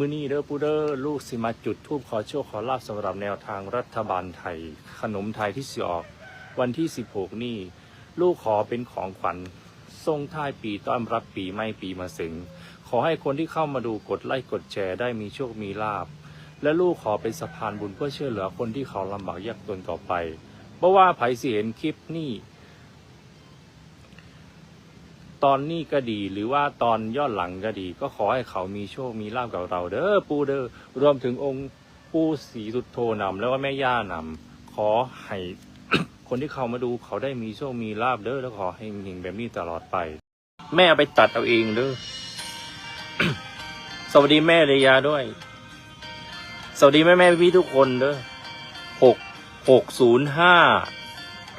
มือนี้เด้อปูเดอร์ลูกสิมาจุดทูบขอโชคขอลาบสำหรับแนวทางรัฐบาลไทย ขนมไทยที่สิออก วันที่ 16 นี่ ลูกขอเป็นของขวัญส่งท้ายปีต้อนรับปีใหม่ปีมาเสงขอให้คนที่เข้ามาดูกดไลค์กดแชร์ได้มีโชคมีลาบ และลูกขอเป็นสะพานบุญเพื่อช่วยเหลือคนที่เขาลำบากยากจนต่อไปเพราะว่าไผสิเห็นคลิปนี่ ตอนนี้ก็ดีหรือว่าตอนย้อนหลังก็ดี ก็ขอให้เขามีโชคมีลาบกับเรา เด้อปูเด้อรวมถึงองค์ปูสีสุดโทนำแล้วก็แม่ย่านำขอให้คนที่เขามาดูเขาได้มีโชคมีลาบเด้อแล้วขอให้มีแบบนี้ตลอดไป แม่เอาไปตัดเอาเองเด้อสวัสดีแม่เรยาด้วย สวัสดีแม่แม่พี่ทุกคนเด้อหกหกศูนย์ห้า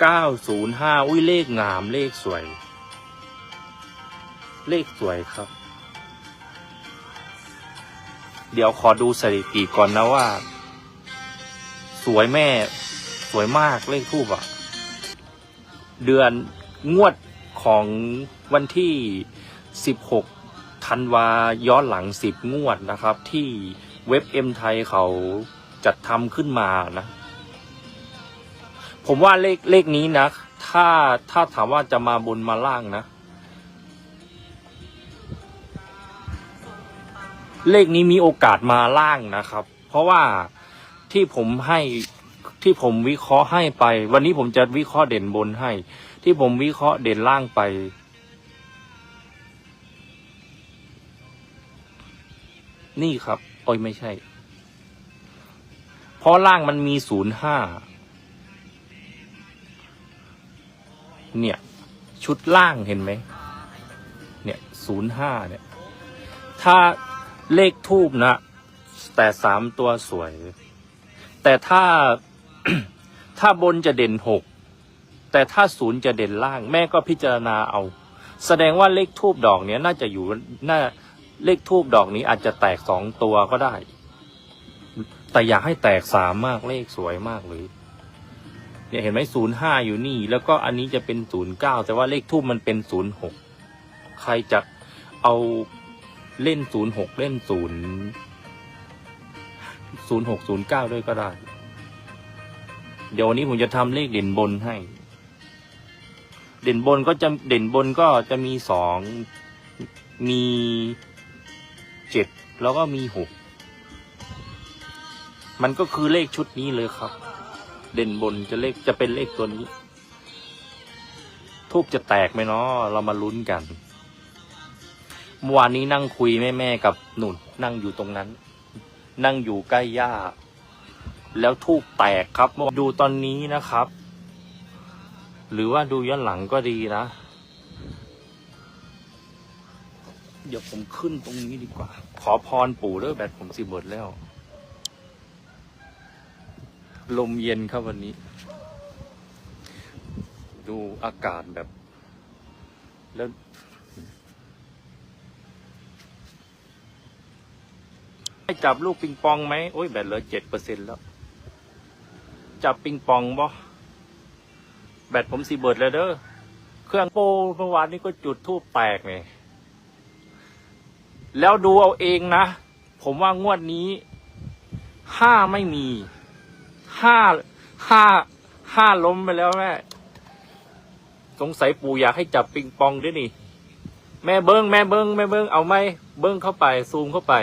เก้าศูนย์ห้าอุ้ยเลขงามเลขสวย เลขสวยครับ เดี๋ยวขอดูสถิติก่อนนะว่า สวยแม่ สวยมากเลขทูบอะเดือนงวดของวันที่ 16 ธันวาย้อนหลัง 10 งวดนะครับ ที่เว็บเอ็มไทยเขาจัดทำขึ้นมานะ ผมว่าเลขเลขนี้นะ ถ้าถ้าถามว่าจะมาบนมาล่างนะ เลขนี้มีโอกาสมาล่างนะครับ เพราะว่าที่ผมให้ที่ผมวิเคราะห์ให้ไป วันนี้ผมจะวิเคราะห์เด่นบนให้ ที่ผมวิเคราะห์เด่นล่างไป นี่ครับโอ้ยไม่ใช่ เพราะล่างมันมีศูนย์ห้าเนี่ย ชุดล่างเห็นไหมเนี่ยศูนย์ห้าเนี่ย ถ้า เลขทูบนะ แต่สามตัวสวย แต่ถ้าถ้าบนจะเด่นหกแต่ถ้าศูนย์จะเด่นล่าง แม่ก็พิจารณาเอา แสดงว่าเลขทูบดอกเนี้ยน่าจะอยู่น่าเลขทูบดอกนี้อาจจะแตกสองตัวก็ได้ แต่อยากให้แตกสามมากเลขสวยมากเลยเนี่ยเห็นไหมศูนย์ห้าอยู่นี่ แล้วก็อันนี้จะเป็นศูนย์เก้าแต่ว่าเลขทูบมันเป็นศูนย์หกใครจะเอา เล่นศูนย์หกเล่นศูนย์ศูนย์หกศูนย์เก้าด้วยก็ได้ เดี๋ยววันนี้ผมจะทำเลขเด่นบนให้ เด่นบนก็จะเด่นบนก็จะมีสองมีเจ็ดแล้วก็มีหกมันก็คือเลขชุดนี้เลยครับ เด่นบนจะเลขจะเป็นเลขตัวนี้ ทูบจะแตกไหมเนาะเรามาลุ้นกัน เมื่อวานนี้นั่งคุยแม่แม่ๆกับหนุนนั่งอยู่ตรงนั้น นั่งอยู่ใกล้ย่า แล้วทูบแตกครับดูตอนนี้นะครับ หรือว่าดูย้อนหลังก็ดีนะ เดี๋ยวผมขึ้นตรงนี้ดีกว่า ขอพรปู่เด้อแบตผมสิเบิดแล้ว ลมเย็นครับวันนี้ ดูอากาศแบบ แล้ว ให้ จับลูกปิงปองไหมโอ้ยแบตเหลือเจ็ดเปอร์เซ็นแล้ว จับปิงปองบ่แบตผมสีเบิดแล้วเด้อเครื่องโปเมื่อวานนี้ก็จุดทูบแตกเนี่ยแล้วดูเอาเองนะ ผมว่างวดนี้ห้าไม่มีห้าห้าห้าล้มไปแล้วแม่สงสัยปู่อยากให้จับปิงปองด้วยนี่ แม่เบิ้งแม่เบิ้งแม่เบิ้งเอาไหมเบิ้งเข้าไปซูมเข้าไป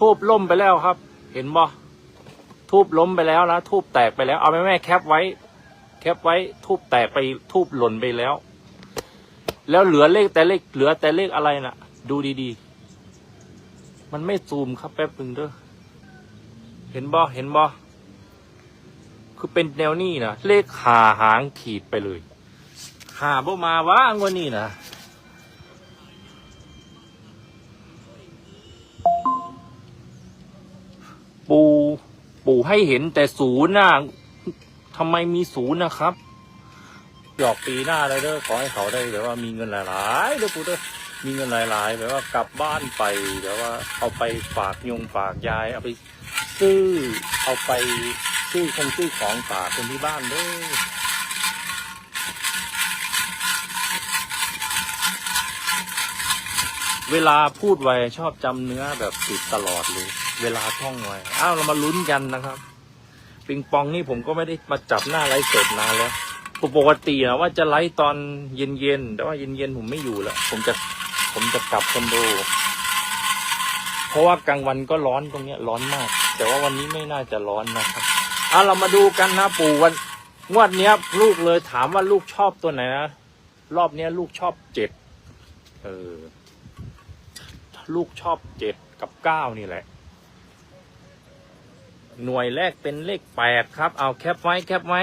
ทูบล่มไปแล้วครับ เห็นบ่ทูบล้มไปแล้วนะทูบแตกไปแล้ว เอาแม่แม่แคปไว้ แคปไว้ทูบแตกไปทูบหล่นไปแล้ว แล้วเหลือเลขแต่เลขเหลือแต่เลขอะไรน่ะ ดูดีๆ มันไม่ซูมครับแป๊บหนึ่งเด้อเห็นบ่เห็นบ่คือเป็นแนวนี้นะเลขหาหางขีดไปเลยหาบ่มาว่างวันนี้นะ ปู่ให้เห็นแต่ศูนย์น่ะทำไมมีศูนย์นะครับหยอกปีหน้าเลยเด้อขอให้เขาได้แบบว่ามีเงินหลายๆเด้อปู่เด้อมีเงินหลายๆแบบว่ากลับบ้านไปแบบว่าเอาไปฝากยงฝากยาย เอาไปซื้อเอาไปซื้อคงซื้อของฝากคนที่บ้านเด้อเวลาพูดไวชอบจำเนื้อแบบติดตลอดเลย เวลาท่องไวอ้าวเรามาลุ้นกันนะครับ ปิงปองนี่ผมก็ไม่ได้มาจับหน้าไลฟ์สดนานแล้วปกตินะว่าจะไลฟ์ตอนเย็นๆแต่ว่าเย็นๆผมไม่อยู่แล้ว ผมจะผมจะกลับคอนโดเพราะว่ากลางวันก็ร้อนตรงเนี้ยร้อนมาก แต่ว่าวันนี้ไม่น่าจะร้อนนะครับอะเรามาดูกันนะปู่วันงวดเนี้ย ลูกเลยถามว่าลูกชอบตัวไหนนะรอบเนี้ยลูกชอบเจ็ดเออ ลูกชอบเจ็ดกับเก้านี่แหละ หน่วยแรกเป็นเลขแปดครับ เอาแคปไว้แคปไว้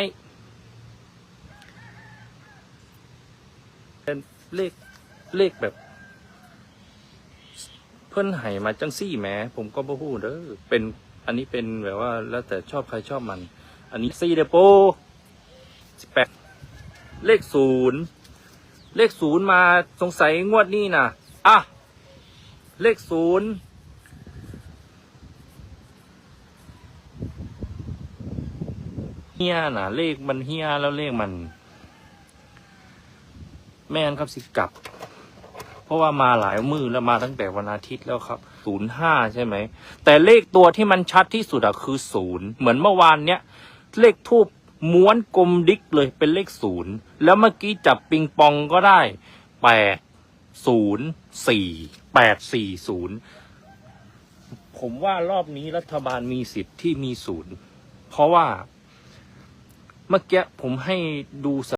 เป็นเลขเลขแบบ เพิ่นไห้มาจังซี่แหมผมก็บ่ฮู้เด้อเป็นอันนี้เป็นแบบว่าแล้วแต่ชอบใครชอบมัน อันนี้ซี่เดโปสิบแปดเลขศูนย์เลขศูนย์มาสงสัยงวดนี้นะอะ เลขศูนย์ เฮียนะเลขมันเฮียแล้วเลขมัน แม่นครับสิกลับ เพราะว่ามาหลายมือแล้วมาตั้งแต่วันอาทิตย์แล้วครับศูนย์ห้าใช่ไหม แต่เลขตัวที่มันชัดที่สุดอะคือศูนย์เหมือนเมื่อวานเนี้ย เลขทูบม้วนกลมดิกเลยเป็นเลขศูนย์แล้วเมื่อกี้จับปิงปองก็ได้แปดศูนย์สี่แปดสี่ศูนย์ผมว่ารอบนี้รัฐบาลมีสิทธิ์ที่มีศูนย์เพราะว่า เมื่อกี้ผมให้ดู